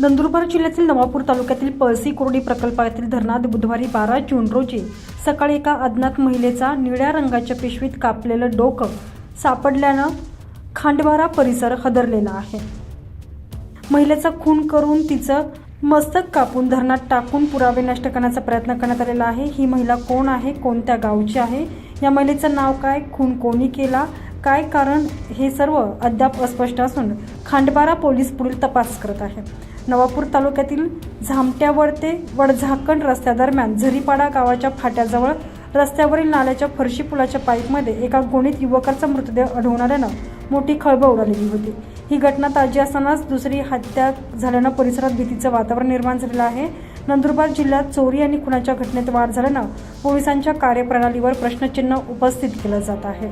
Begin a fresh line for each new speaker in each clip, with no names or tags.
नंदुरबार जिल्ह्यातील नवापूर तालुक्यातील पळसी कोरडी प्रकल्पातील धरणात बुधवारी बारा जून रोजी सकाळी एका अज्ञात महिलेचा निळ्या रंगाच्या पिशवीत कापलेलं डोकं सापडल्यानं खांडबारा परिसर हदरलेला आहे. महिलेचा खून करून तिचं मस्तक कापून धरणात टाकून पुरावे नष्ट करण्याचा प्रयत्न करण्यात आलेला आहे. ही महिला कोण आहे? कोणत्या गावची आहे? या महिलेचं नाव काय? खून कोणी केला? काय कारण? हे सर्व अद्याप अस्पष्ट असून खांडबारा पोलीस पुढील तपास करत आहे नवापूर तालुक्यातील झामट्यावर ते वडझाकण रस्त्यादरम्यान झरीपाडा गावाच्या फाट्याजवळ रस्त्यावरील नाल्याच्या फरशी पुलाच्या पाईपमध्ये एका गोणीत युवकाचा मृतदेह आढळून आल्यानं मोठी खळबळ उडालेली होती. ही घटना ताजी असतानाच दुसरी हत्या झाल्यानं परिसरात भीतीचं वातावरण निर्माण झालेलं आहे. नंदुरबार जिल्ह्यात चोरी आणि खुनाच्या घटनेत वाढ झाल्यानं पोलिसांच्या कार्यप्रणालीवर प्रश्नचिन्ह उपस्थित केलं जात आहे.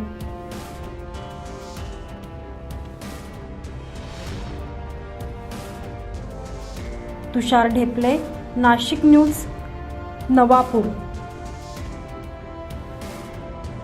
तुषार ढेपले नाशिक न्यूज नवापूर.